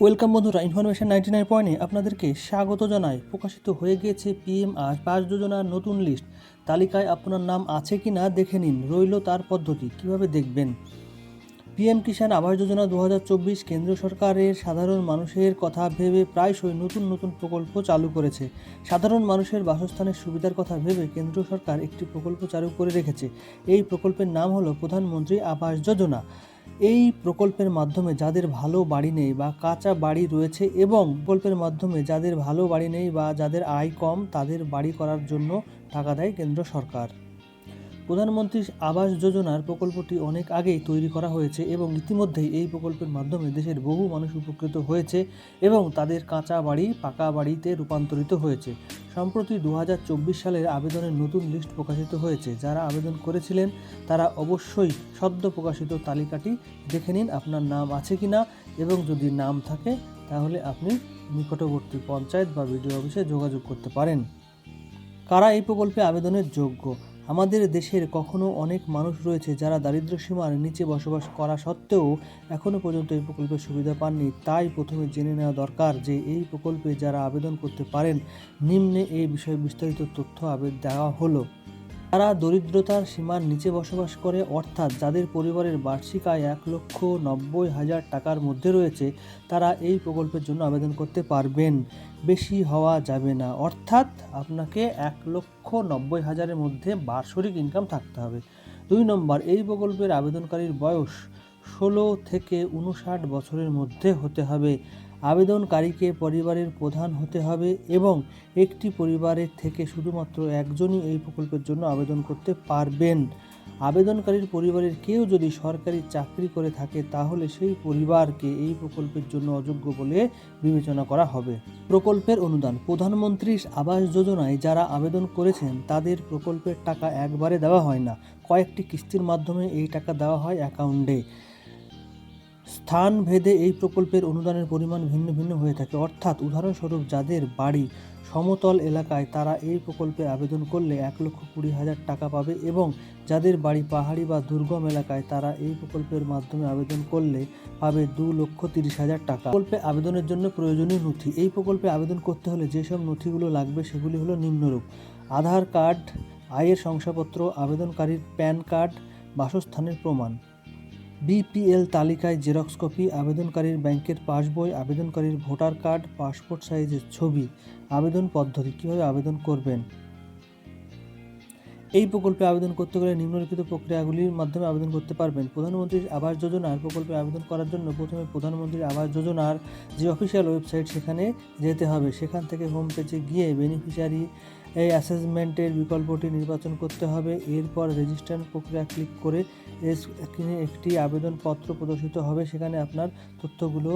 Welcome বন্ধুরা information ninety nine পয়েন্টে আপনাদেরকে স্বাগত জানাই। প্রকাশিত হয়ে গিয়েছে পিএম আবাস যোজনার নতুন লিস্ট তালিকায় আপনার নাম আছে কি না দেখে নিন। রইল তার পদ্ধতি, কীভাবে দেখবেন? পিএম কিষাণ আবাস যোজনা দু হাজার চব্বিশ কেন্দ্র সরকারের সাধারণ মানুষের কথা ভেবে প্রায়শই নতুন নতুন প্রকল্প চালু করেছে। সাধারণ মানুষের বাসস্থানের সুবিধার কথা ভেবে কেন্দ্র সরকার একটি প্রকল্প চালু করে রেখেছে। এই প্রকল্পের নাম হলো প্রধানমন্ত্রী আবাস যোজনা। এই প্রকল্পের মাধ্যমে যাদের ভালো বাড়ি নেই বা কাঁচা বাড়ি রয়েছে এবং প্রকল্পের মাধ্যমে যাদের ভালো বাড়ি নেই বা যাদের আয় কম, তাদের বাড়ি করার জন্য টাকা দেয় কেন্দ্র সরকার। প্রধানমন্ত্রী আবাস যোজনার প্রকল্পটি অনেক আগেই তৈরি করা হয়েছে এবং ইতিমধ্যেই এই প্রকল্পের মাধ্যমে দেশের বহু মানুষ উপকৃত হয়েছে এবং তাদের কাঁচা বাড়ি, পাকা বাড়িতে রূপান্তরিত হয়েছে। সম্প্রতি দু হাজার চব্বিশ সালের আবেদনের নতুন লিস্ট প্রকাশিত হয়েছে। যারা আবেদন করেছিলেন, তারা অবশ্যই সদ্য প্রকাশিত তালিকাটি দেখে নিন, আপনার নাম আছে কি না এবং যদি নাম থাকে, তাহলে আপনি নিকটবর্তী পঞ্চায়েত বা বিডিও অফিসে যোগাযোগ করতে পারেন। কারা এই প্রকল্পে আবেদনের যোগ্য? আমাদের দেশের কখনো অনেক মানুষ রয়েছে যারা দারিদ্র সীমার নিচে বসবাস করা সত্ত্বেও এখনও পর্যন্ত এই প্রকল্পের সুবিধা পাননি। তাই প্রথমে জেনে নেওয়া দরকার যে এই প্রকল্পে যারা আবেদন করতে পারেন, নিম্নে এই বিষয়ে বিস্তারিত তথ্য আবেদ দেওয়া হলো। তারা দরিদ্রতার সীমার নিচে বসবাস করে, অর্থাৎ যাদের পরিবারের বার্ষিক আয় এক লক্ষ নব্বই হাজার টাকার মধ্যে রয়েছে, তারা এই প্রকল্পের জন্য আবেদন করতে পারবেন। বেশি হওয়া যাবে না। অর্থাৎ আপনাকে এক লক্ষ নব্বই হাজারের মধ্যে বার্ষিক ইনকাম থাকতে হবে। দুই নম্বর, এই প্রকল্পের আবেদনকারীর বয়স ষোলো থেকে উনষাট বছরের মধ্যে হতে হবে। আবেদনকারীকে পরিবারের প্রধান হতে হবে এবং একটি পরিবারের থেকে শুধুমাত্র একজনই এই প্রকল্পের জন্য আবেদন করতে পারবেন। আবেদনকারীর পরিবারের কেউ যদি সরকারি চাকরি করে থাকে, তাহলে সেই পরিবারকে এই প্রকল্পের জন্য অযোগ্য বলে বিবেচনা করা হবে। প্রকল্পের অনুদান। প্রধানমন্ত্রী আবাস যোজনায় যারা আবেদন করেছেন, তাদের প্রকল্পের টাকা একবারে দেওয়া হয় না। কয়েকটি কিস্তির মাধ্যমে এই টাকা দেওয়া হয় অ্যাকাউন্টে। স্থান ভেদে এই প্রকল্পের অনুদানের পরিমাণ ভিন্ন ভিন্ন হয়ে থাকে। অর্থাৎ উদাহরণস্বরূপ যাদের বাড়ি সমতল এলাকায় তারা এই প্রকল্পে আবেদন করলে এক লক্ষ কুড়ি হাজার টাকা পাবে এবং যাদের বাড়ি পাহাড়ি বা দুর্গম এলাকায় তারা এই প্রকল্পের মাধ্যমে আবেদন করলে পাবে দু লক্ষ তিরিশ হাজার টাকা। প্রকল্পে আবেদনের জন্য প্রয়োজনীয় নথি। এই প্রকল্পে আবেদন করতে হলে যেসব নথিগুলো লাগবে সেগুলি হলো নিম্নরূপ। আধার কার্ড, আয়ের শংসাপত্র, আবেদনকারীর প্যান কার্ড, বাসস্থানের প্রমাণ। বিপিএল তালিকায় জেরক্স কপি, আবেদনকারীর ব্যাংকের পাসবই, আবেদনকারীর ভোটার কার্ড, পাসপোর্ট সাইজের ছবি, আবেদন পদ্ধতি, কীভাবে আবেদন করবেন? এই প্রকল্পে আবেদন করতে গেলে নিম্নলিখিত প্রক্রিয়াগুলির মাধ্যমে আবেদন করতে পারবেন। প্রধানমন্ত্রীর আবাস যোজনার প্রকল্পে আবেদন করার জন্য প্রথমে প্রধানমন্ত্রীর আবাস যোজনার যে অফিসিয়াল ওয়েবসাইট সেখানে যেতে হবে। সেখান থেকে হোম পেজে গিয়ে বেনিফিশিয়ারি এই অ্যাসেসমেন্টের বিকল্পটি নির্বাচন করতে হবে। এরপর রেজিস্ট্রেশন প্রক্রিয়া ক্লিক করে স্ক্রিনে একটি আবেদনপত্র প্রদর্শিত হবে। সেখানে আপনার তথ্যগুলো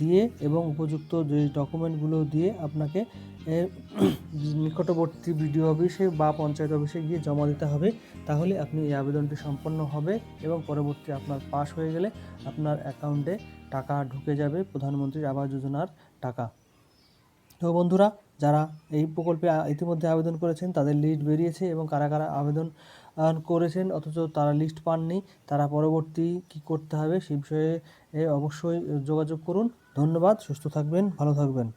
দিয়ে এবং উপযুক্ত যে ডকুমেন্টগুলো দিয়ে আপনাকে নিকটবর্তী বিডিও অফিসে বা পঞ্চায়েত অফিসে গিয়ে জমা দিতে হবে। তাহলে আপনি এই আবেদনটি সম্পন্ন হবে এবং পরবর্তী আপনার পাস হয়ে গেলে আপনার অ্যাকাউন্টে টাকা ঢুকে যাবে। প্রধানমন্ত্রীর আবাস যোজনার টাকা। তো বন্ধুরা যারা এই প্রকল্পে ইতিমধ্যে আবেদন করেছেন, তাদের লিস্ট বেরিয়েছে এবং কারা কারা আবেদন করেছেন, অথচ তারা লিস্ট পাননি, তারা পরবর্তী কি করতে হবে সে বিষয়ে অবশ্যই যোগাযোগ করুন। ধন্যবাদ, সুস্থ থাকবেন, ভালো থাকবেন।